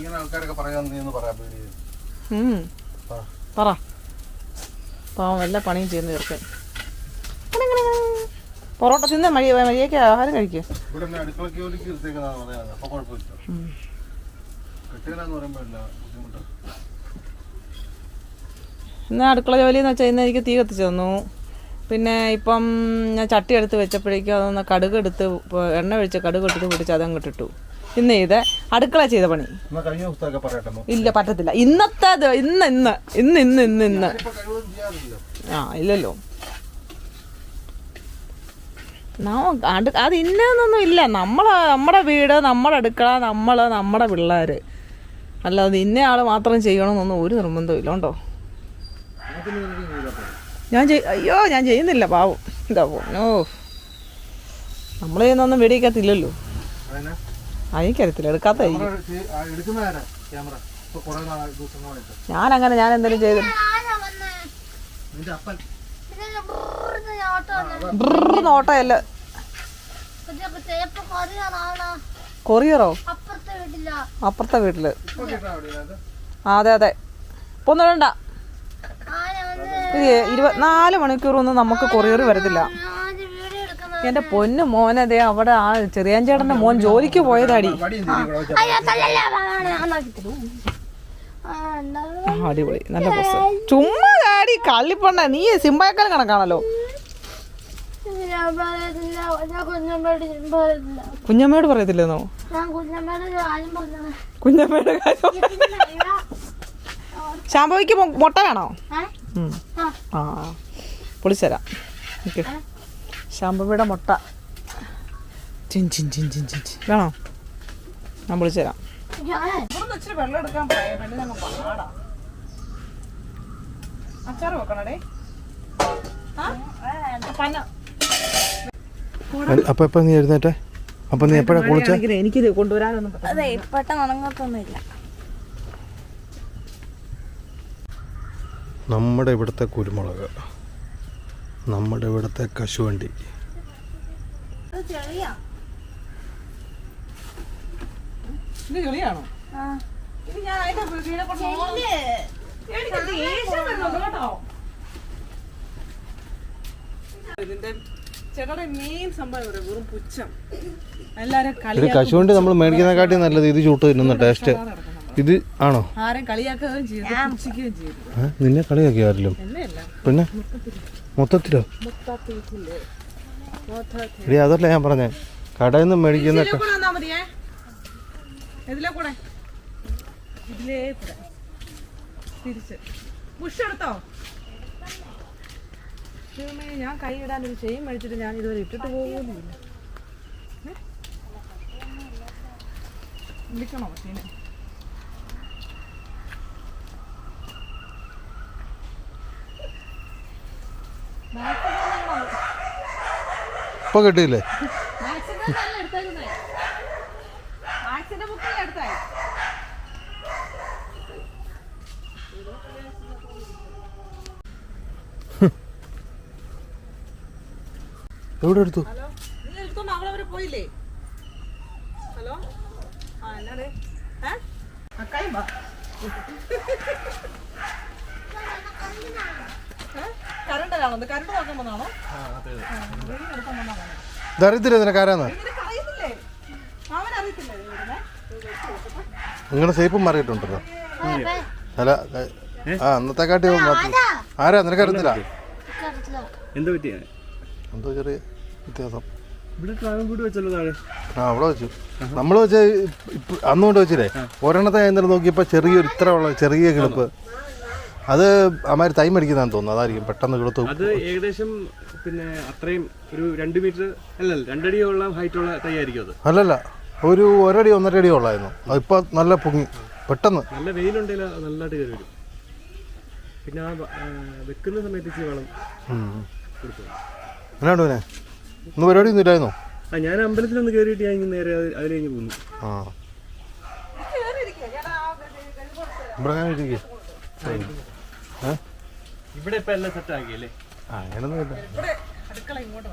ഇങ്ങനെ ആൾക്കാരൊക്കെ പറയാൻ നീ ഒന്ന് പറയാ പേടി പറ. പാവം എല്ലാ പണിയും ചെയ്യുന്ന ചെറുക്കൻ. പൊറോട്ട തിന്ന മഴ മഴയൊക്കെ ആഹാരം കഴിക്കുക ഇവിടെ അടുക്കള ജോലിക്ക് എടുത്തേക്കുന്നതാന്ന് പറയാതെ അപ്പൊ കുഴപ്പമില്ല. കെട്ടിയെന്ന് പറയുമ്പോ ഇല്ല ബുദ്ധിമുട്ട്? ഇന്ന് അടുക്കള ജോലി എന്ന് വെച്ചാൽ ഇന്ന് എനിക്ക് തീ കത്തിച്ചു തന്നു. പിന്നെ ഇപ്പം ഞാൻ ചട്ടി എടുത്ത് വെച്ചപ്പോഴേക്കും അതൊന്ന് കടുക് എടുത്ത് എണ്ണ ഒഴിച്ച് കടുക് എടുത്ത് പിടിച്ച് അതങ്ങ് ഇട്ടിട്ടു. ഇന്ന് ചെയ്ത്. അടുക്കള ചെയ്ത പണി. ഇല്ല പറ്റത്തില്ല. ഇന്നത്തെ ഇന്ന് ഇന്ന് ഇന്ന് ഇന്ന് ഇന്ന് ഇന്ന്. ആ ഇല്ലല്ലോ. അത് ഇന്നൊന്നും ഇല്ല. നമ്മളെ നമ്മുടെ വീട് നമ്മുടെ അടുക്കള നമ്മൾ നമ്മുടെ പിള്ളേർ അല്ലാതെ ഇന്ന ആൾ മാത്രം ചെയ്യണമെന്നൊന്നും ഒരു നിർബന്ധവും ഇല്ല ഉണ്ടോ. ഞാൻ ചെയ് അയ്യോ ഞാൻ ചെയ്യുന്നില്ല പാവം. എന്താ പോ നമ്മൾ ചെയ്യുന്നൊന്നും വെടിയിക്കത്തില്ലല്ലോ എനിക്കറിയത്തില്ല എടുക്കാത്ത ദിവസങ്ങളായിട്ട് ഞാനങ്ങനെ ഞാൻ എന്തെങ്കിലും ചെയ്തു ഞാൻ നോട്ടയല്ല. കൊറിയറോ? അപ്പുറത്തെ വീട്ടിലാ. അതെ അതെ. ഇപ്പൊ ഒന്നും വേണ്ട ഒന്നും ഇരുപത്തിനാല് നമുക്ക് കൊറിയർ വരത്തില്ല? എന്റെ പൊന്നു മോനതെ അവിടെ ആ ചെറിയാൻ ചേട്ടന്റെ മോൻ ജോലിക്ക് പോയതാടി. അടിപൊളി നല്ല ചുമ്മാ ആടി കള്ളിപ്പണ്ട നീ സിംബാക്കാലും കണക്കാണല്ലോ. കുഞ്ഞമ്മയോട് പറയത്തില്ലെന്നോ? കുഞ്ഞമ്മയോട് കാര്യം. ശാമ്പവിക്ക് മുട്ട വേണോ? ആ. ആ. പൊളിച്ചരാം ഓക്കെ. ശാമ്പവിയുടെ മുട്ട. ചിൻ ചിൻ ചിൻ ചിൻ ചിൻ ചിൻ. വേണോ? ഞാൻ വിളിച്ചു തരാം. വെള്ളം എടുക്കാൻ വെക്കണടേ. അപ്പൊ എപ്പോ നീ എഴുന്നേറ്റെ? അപ്പൊ നീ എപ്പോഴാ കുളിച്ച? എനിക്കിത് കൊണ്ടുവരാനൊന്നും പറ്റില്ല. അതെ പെട്ടെന്ന് ഉണങ്ങത്തൊന്നുമില്ല. നമ്മുടെ ഇവിടുത്തെ കുരുമുളക് നമ്മുടെ ഇവിടുത്തെ കശുവണ്ടി അത് ചെറിയാ ഇത് ചെളിയാണോ? ഇത് ഞാൻ അതിന്റെ വീടിനെ കൊണ്ട് പോകാൻ- എനിക്ക് ദേഷ്യം വരുന്നുണ്ട് കേട്ടോ. ഇതിന്റെ ചേട്ടയുടെ മെയിൻ സംഭവം പറയാം വെറും പുച്ഛം. എല്ലാരും ഇത് കളിയാക്കും കശുവണ്ടി നമ്മൾ മേടിക്കുന്നതിനെക്കാട്ടി നല്ലത് ഇത് ചൂട്ട് തിന്നുന്ന ടേസ്റ്റ് ഇത് ആണോ? ആരെയും കളിയാക്കുകയും ചെയ്യും പുച്ഛിക്കുകയും? നിന്നെ കളിയാക്കിയാരല്ലോ പിന്നെ മൊത്തത്തിലോ? എടി അതല്ല ഞാൻ പറഞ്ഞേ. കടയിൽ നിന്ന് മേടിക്കുന്ന ഞാൻ കൈ ഇടാൻ ഒരു ചെയിൻ മേടിച്ചിട്ട് ഞാൻ ഇതുവരെ ഇട്ടിട്ട് പോകുന്നില്ല. വിളിക്കണോ മറ്റീനെ? ഇപ്പൊ കിട്ടിയില്ലേ? എവിടെ എടുത്തു? ഹലോ പോയില്ലേ? ഹലോ? ആ എന്നാടേ ഏ? അക്കായും വാ കറണ്ടല്ലാണോ കറണ്ട് നോക്കാൻ വന്നാണോ എടുക്കാൻ വന്നതാണോ ഇതറിയത്തില്ല നിനക്കാരാന്ന് നിനക്ക് അറിയത്തില്ലേ അറിയത്തില്ലേ ഇത് ഇവിടുന്ന്? നിങ്ങളുടെ സേപ്പും മാറിയിട്ടുണ്ടല്ലോ. അല്ല ആ അന്നത്തെ കാട്ടി ആരാ? നിനക്കറിയത്തില്ല എന്താ പറ്റിയാണ് എന്തോ ചെറിയ വ്യത്യാസം. ആ അവിടെ വെച്ചു. നമ്മൾ വെച്ച അന്നുകൊണ്ട് വെച്ചില്ലേ? ഒരെണ്ണത്തെ നോക്കിയപ്പോ ചെറിയൊരു ഇത്ര ഉള്ള ചെറിയ കിളിപ്പ്. അത് അമാര് തൈ മേടിക്കുന്നതാന്ന് തോന്നുന്നു. അതായിരിക്കും. പെട്ടെന്ന് കിളുത്തു അത് ഏകദേശം പിന്നെ അത്രയും ഒരു രണ്ട് മീറ്റർ അല്ലല്ല രണ്ടടിയുള്ള ഹൈറ്റുള്ള തൈ ആയിരിക്കും അത്. അല്ലല്ല ഒരു ഒരടി ഒന്നര അടി ഉള്ളായിരുന്നു. അതിപ്പോൾ നല്ല പൊങ്ങി. പെട്ടെന്ന്. നല്ല വെയിലുണ്ടെങ്കിൽ അത് നല്ലതായിട്ട് കയറി വരും. പിന്നെ ആ വ- ആ, വെക്കുന്ന സമയത്ത് ഇച്ചിരി വളം കൊടുക്കുക എന്നാണ്ട് പിന്നെ ഇന്ന് പരിപാടി ഒന്നും ഇല്ലായിരുന്നോ? ആ ഞാൻ അമ്പലത്തിലൊന്ന് കയറിയിട്ട് ഞാൻ ഇങ്ങ് നേരെ അത് അതിൽ കഴിഞ്ഞ് പോകുന്നു ആ. ഇവിടെ അങ്ങനെ ഇരിക്കേ ഏ ഇവിടെ ഇപ്പൊ എല്ലാം സെറ്റ് ആക്കിയല്ലേ? ആ അങ്ങനൊന്നും ഇല്ല. ഇവിടെ അടുക്കള ഇങ്ങോട്ട്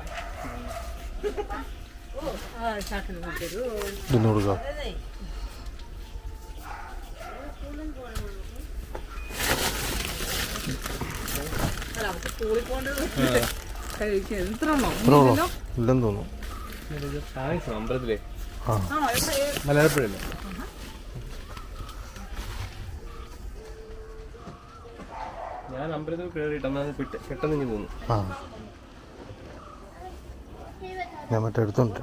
ഞാൻ അമ്പലത്തിൽ കയറിയിട്ട് പെട്ടെന്ന് ഇനി പോന്നു ആ. ഞാൻ മറ്റേ എടുത്തോണ്ട്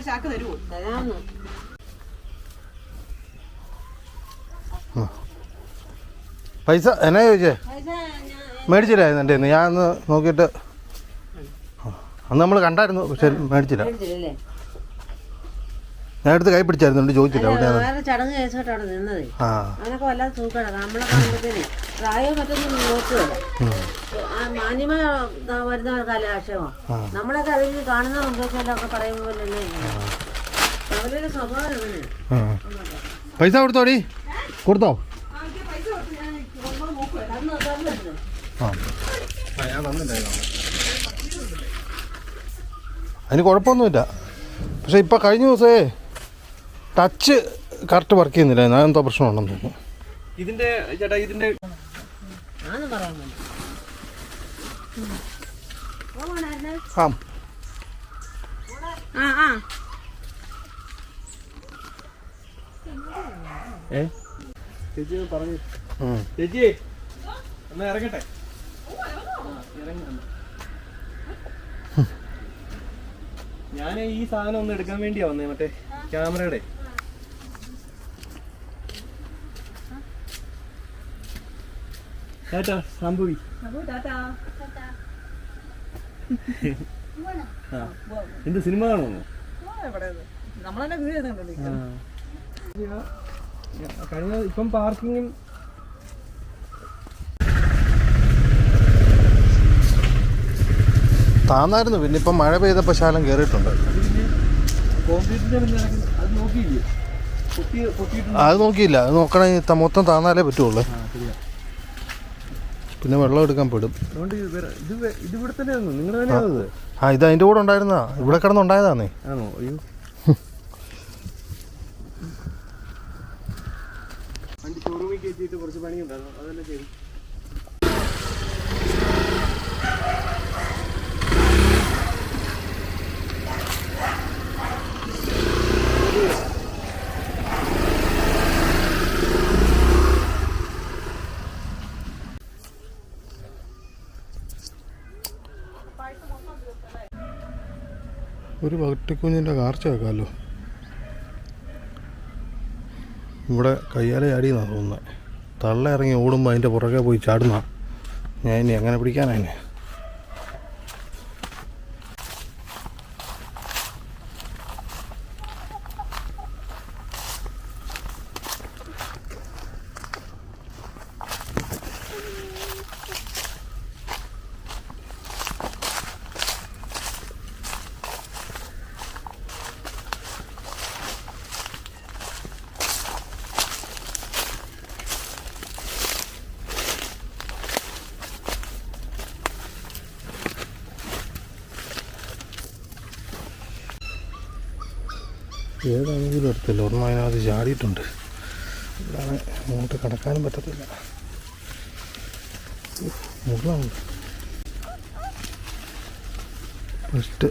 ചാക്ക് തരുമോ പൈസ എന്നാ ചോദിച്ചേ? മേടിച്ചില്ലായിരുന്നു എന്റെ ഞാൻ ഒന്ന് നോക്കിയിട്ട് അന്ന് നമ്മൾ കണ്ടായിരുന്നു പക്ഷെ മേടിച്ചില്ല. ഞാൻ എടുത്ത് കൈ പിടിച്ചായിരുന്നു ചോദിച്ചില്ല അവിടെ ചടങ്ങ് കേസോട്ട് അവിടെ നിന്നതേ വല്ലാതെ തൂക്കണം. നമ്മളെ കാണുമ്പോഴത്തേനെ പ്രായം മറ്റൊന്നും നോക്കുകയല്ല വരുന്നവർക്കല്ല ആക്ഷേപം. നമ്മളൊക്കെ അതിൽ കാണുന്ന പറയുമ്പോൾ തന്നെ അവരുടെ സ്വഭാവം എങ്ങനെയാണ്. പൈസ കൊടുത്തോടി. കൊടുത്തോ. ആ. അതിന് കുഴപ്പമൊന്നുമില്ല. പക്ഷെ ഇപ്പം കഴിഞ്ഞ ദിവസേ ടച്ച് കറക്റ്റ് വർക്ക് ചെയ്യുന്നില്ല. ഞാൻ എന്തോ പ്രശ്നമുണ്ടെന്ന് തോന്നുന്നു. ഇതിന്റെ ചേട്ടാ ഇതിന്റെ ആ. ആ. ഏ? ചേച്ചി പറഞ്ഞു. ഉം. ചേച്ചി എന്നാ ഇറങ്ങട്ടെ. ഞാൻ ഈ സാധനം ഒന്ന് എടുക്കാൻ വേണ്ടിയാ വന്നേ മറ്റേ ക്യാമറയുടെ. ടാറ്റ സംഭവി എന്ത് സിനിമ കാണുന്നു നമ്മളെന്നെ കഴിഞ്ഞ ഇപ്പം പാർക്കിങ്ങും താന്നായിരുന്നു. പിന്നെ ഇപ്പം മഴ പെയ്തപ്പോൾ ശാലം കയറിയിട്ടുണ്ട് അത് നോക്കിയില്ലേ? അത് ത- മൊത്തം താന്നാലേ പറ്റുള്ളൂ. പിന്നെ വെള്ളം എടുക്കാൻ പെടും. ആ ഇത്? അതിന്റെ കൂടെ ഉണ്ടായിരുന്നാ ഇവിടെ കിടന്നുണ്ടായതാന്നേ. ആണോ അയ്യോ വണ്ടി ഷോറൂമിൽ കയറ്റിയിട്ട് കുറച്ച് പണിയുണ്ടായിരുന്നു. അതെല്ലാം ചെയ്തു. ഒരു പട്ടിക്കുഞ്ഞിന്റെ കാർച്ച വെക്കാമല്ലോ ഇവിടെ കയ്യാലെ ചാടിയെന്നാണ് തോന്നുന്നത് തള്ള ഇറങ്ങി ഓടുമ്പോൾ അതിന്റെ പുറകെ പോയി ചാടുന്ന. ഞാൻ ഇനി എങ്ങനെ പിടിക്കാനതിനെ ഏതാണെങ്കിലും എടുത്തില്ല. ഒന്നും അതിനകത്ത് ചാടിയിട്ടുണ്ട്. ഇതാണ് അങ്ങോട്ട് കടക്കാനും പറ്റത്തില്ല. മുള്ളാണ് ഫസ്റ്റ്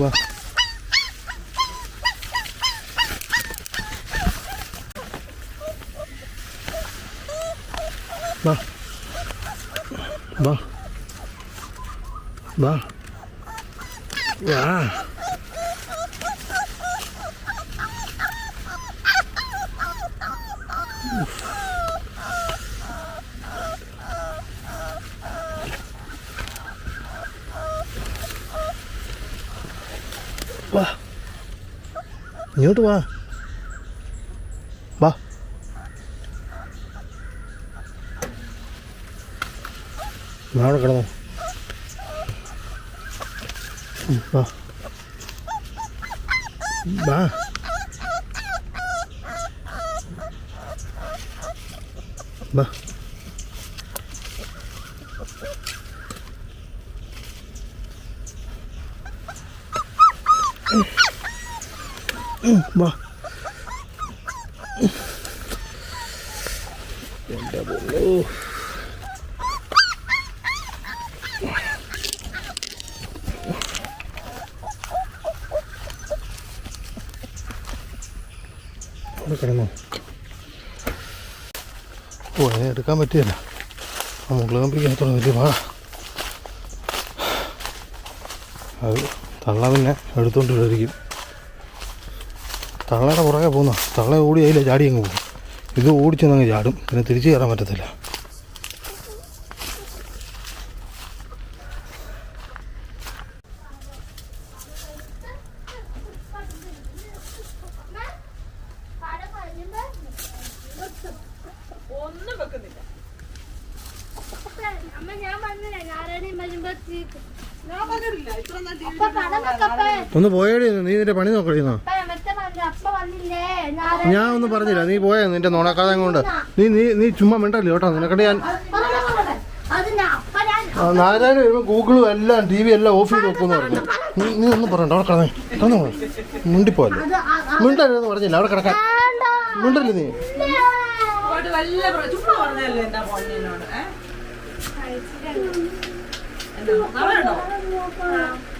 വാ വാ വാ വാ വാ വാ ഇങ്ങോട്ട് വാ വാ അവിടെ കിടന്നോ ഉം, വാ വാ വാ ഉം, വാ എന്റെ പൊന്നോ അവിടെ കിടന്നോ ഓ അതിനെ എടുക്കാൻ പറ്റിയല്ല. മുകളിൽ കമ്പിക്കകത്തോളം വലിയ പാടാണ് അത് തള്ള പിന്നെ എടുത്തോണ്ട് വരിക്കും തള്ളയുടെ പുറകെ പോകുന്ന തള്ള ഓടി ചാടി അങ്ങ് പോകും. ഇത് ഓടിച്ചെന്നങ്ങ് ചാടും. പിന്നെ തിരിച്ചു കയറാൻ പറ്റത്തില്ല പാടെ പറയുമ്പോ ഒന്നും വെക്കുന്നില്ല അമ്മ ഞാൻ പറഞ്ഞില്ല ഞാനും വരുമ്പോ ഞാൻ പറഞ്ഞിട്ടില്ല ഇത്ര നാൾ TV അപ്പൊ പടം വെക്കപ്പേ ഒന്ന് പോയേടി നീ നിന്റെ പണി നോക്കടിയെന്നോ അപ്പ മറ്റേ അപ്പ വന്നില്ലേ? ഞാൻ ഞാൻ ഒന്നും പറഞ്ഞില്ല നീ പോയ നിന്റെ നോണക്കാതെ കൊണ്ട് നീ നീ നീ ചുമ്മാ മിണ്ടല്ലോ കേട്ടോ നിനക്കണ്ട് ഞാൻ അത് ഞാൻ അപ്പ ഞാൻ ആ, നാരായണ വരുമ്പോൾ ഗൂഗിളും എല്ലാം ടി വി എല്ലാം ഓഫ് ചെയ്ത് വെക്കുമെന്ന് പറഞ്ഞു നീ നീ ഒന്നും പറയണ്ട അവിടെ കിടന്നേ. കിടന്നു. മുണ്ടിപ്പോല്ലോ അത് ആ- ആ- മിണ്ടരുതെന്ന് പറഞ്ഞില്ല അവിടെ കിടക്കാൻ. മിണ്ടല്ലേ നീ?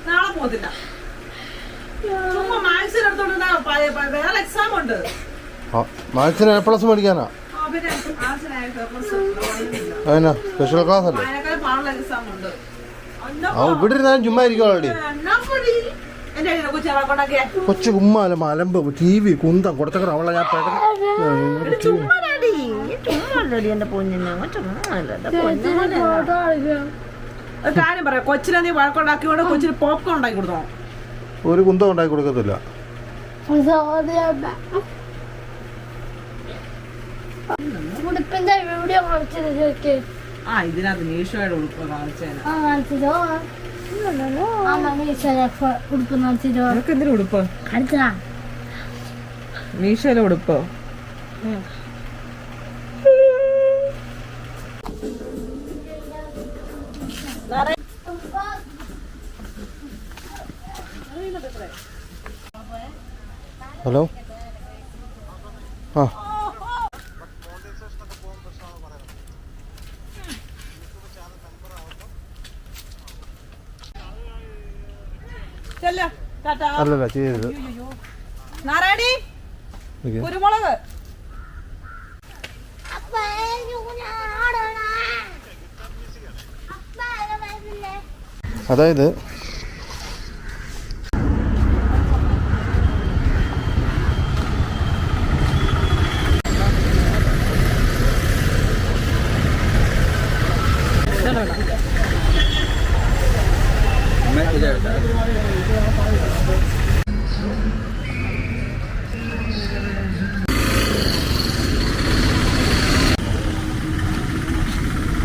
നാളെ പോകത്തില്ല. ചുമ്മാ മാത്സിന് എടുത്തോണ്ട് വേറെ എക്സാം ഉണ്ട്. മാത്സിന് എ പ്ലസ് മേടിക്കാനാ. അതിനാ സ്പെഷ്യൽ ക്ലാസ് അല്ലേ? ആ ഇവിടെ ഇരുന്നാലും ചുമ്മാ ഇരിക്കുവാടി കൊച്ചു കുമ്മാല മലമ്പ് ടി വി കുന്തം കൊടുത്തക്കറ അവളെ ഞാൻ പെട്ടെന്ന്. കാര്യം പറയാം. കൊച്ചിനെ നീ വഴക്കുണ്ടാക്കിയോണ്ട് കൊച്ചിന് പോപ്കോൺ ഉണ്ടാക്കി കൊടുത്തോ? ഒരു കുന്തം ഉണ്ടാക്കി കൊടുക്കത്തില്ല. ഉടുപ്പിന്റെ വീഡിയോ കാണിച്ചത് ആ ഇതിനകത്ത് മീഷോയുടെ ഉടുപ്പ് കാണിച്ചേനെ ആ കാണിച്ചതോ ആ മീശോയെ ഉടുപ്പ്? കാണിച്ചതോ നിനക്ക് എന്തിനു ഉടുപ്പ്. കാണിച്ചതാ മീഷോയിലെ ഉടുപ്പ് ഹലോ? ആ. അല്ലല്ല ചെയ്യരുത്. നാരായണി. കുരുമുളക്. അതായത്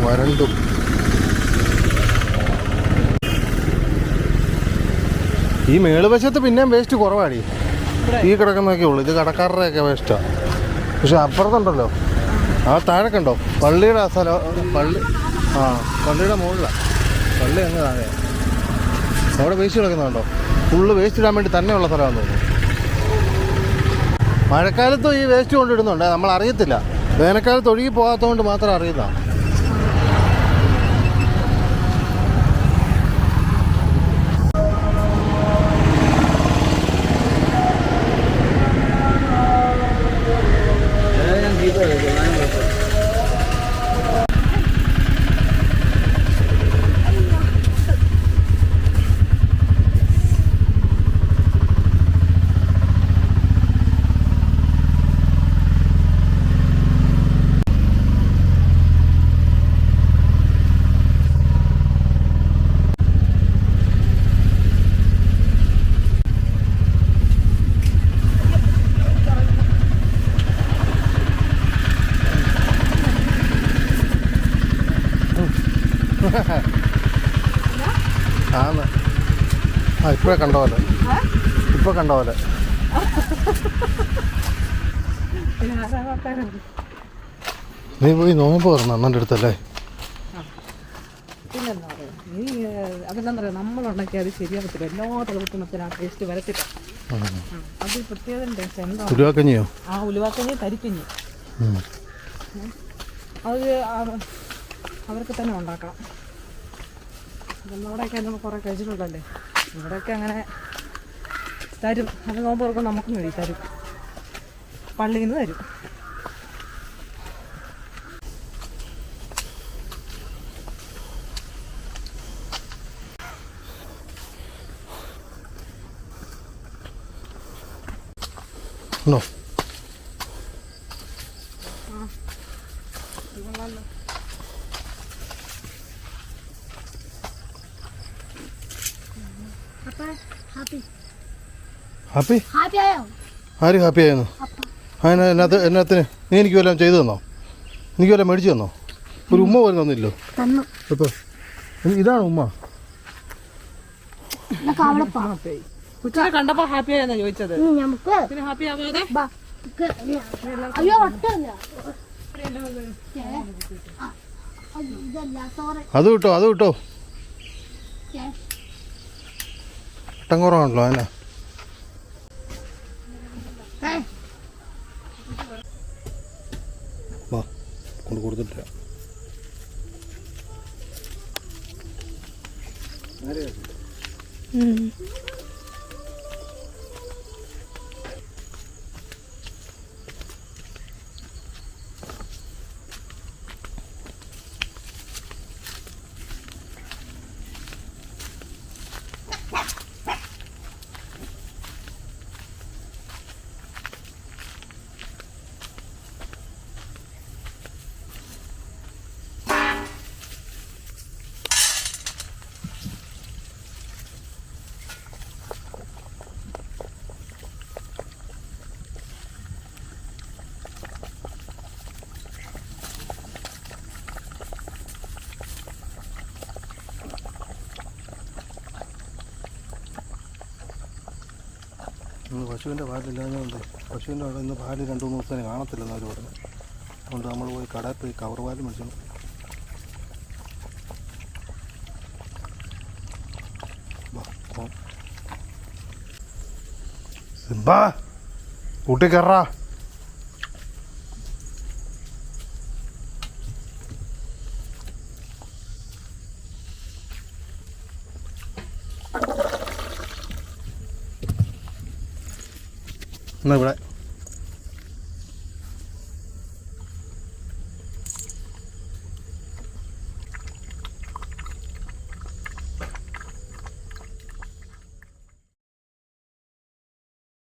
വരണ്ടു ഈ മേളുവശത്ത് പിന്നെയും വേസ്റ്റ് കുറവാടി. ഈ കിടക്കുന്നൊക്കെ ഉള്ളു. ഇത് കടക്കാരുടെയൊക്കെ വേസ്റ്റാ പക്ഷെ അപ്പുറത്തുണ്ടല്ലോ. ആ താഴെ കണ്ടോ പള്ളിയുടെ ആ സ്ഥലം പള്ളി ആ പള്ളിയുടെ മുകളിലാണ് പള്ളി അങ്ങ് താഴെ അവിടെ വേസ്റ്റ് കിടക്കുന്നുണ്ടോ? ഫുള്ള് വേസ്റ്റ് ഇടാൻ വേണ്ടി തന്നെയുള്ള സ്ഥലമാണെന്ന് തോന്നുന്നു. മഴക്കാലത്തും ഈ വേസ്റ്റ് കൊണ്ടിടുന്നുണ്ട്. നമ്മൾ അറിയത്തില്ല. വേനൽക്കാലത്ത് ഒഴുകി പോകാത്തതുകൊണ്ട് മാത്രം അറിയുന്ന ഇപ്പോഴേ കണ്ട പോലെ. ഇപ്പൊ കണ്ട പോലെ. നീ പോയി നോമ്പ് പറഞ്ഞു അണ്ണന്റെ അടുത്തല്ലേ? പിന്നെന്താ പറയുക? ഈ അതെന്താ പറയുക? നമ്മളുണ്ടാക്കി അത് ശരിയാകത്തില്ല എല്ലാ തിളപ്പത്തിനത്തിന് ആ ടേസ്റ്റ് വരത്തില്ല അത് പ്രത്യേക ടേസ്റ്റ് എന്താ ഉരുവാക്കഞ്ഞിയോ ആ ഉലുവാക്കഞ്ഞി തരിക്കഞ്ഞി. ഉം. അത് അവ- അവർക്ക് തന്നെ നമ്മൾ കുറേ കഴിച്ചിട്ടുണ്ടല്ലേ? ഇവിടെയൊക്കെ അങ്ങനെ തരും. അത് നോമ്പ് തുറക്കും നമുക്കും വേണ്ടി തരും. പള്ളിയിൽ നിന്ന് തരും. ഉണ്ടോ അപ്പൊ ഹാപ്പി ഹാപ്പി ഹാപ്പി ആയോ? ആര് ഹാപ്പി ആയിരുന്നു? അതിന് എന്നത്ത് എന്നത്തിന്? നീ എനിക്ക് വല്ലതും ചെയ്തു തന്നോ? എനിക്ക് വല്ലതും മേടിച്ചു തന്നോ? ഒരു ഉമ്മ പോലും തന്നില്ലോ തന്നു. ഇപ്പോൾ ഇതാണ് ഉമ്മ. എന്നൊക്കെ അവിടെ പോ. കൊച്ചിനെ കണ്ടപ്പോൾ ഹാപ്പി ആയെന്നാ ചോദിച്ചത്. ഇനി നമുക്ക് പിന്നെ ഹാപ്പി ആവാതെ? അത് കിട്ടോ അത് കിട്ടോ. ഇട്ടം കുറവാണല്ലോ അതിനാ വാ കൊണ്ട് കൊടുത്തിട്ടില്ല ഇന്ന് പശുവിന്റെ പാലില്ലാഞ്ഞുകൊണ്ട് പശുവിന്റെ അവിടെ ഇന്ന് പാൽ രണ്ട് മൂന്ന് ദിവസത്തിന് കാണത്തില്ലെന്ന് അവർ പറഞ്ഞു. അതുകൊണ്ട് നമ്മൾ പോയി കടയിൽ പോയി കവർ പാൽ മേടിച്ചു. സിംബ കൂട്ടി എന്നാ ഇവിടെ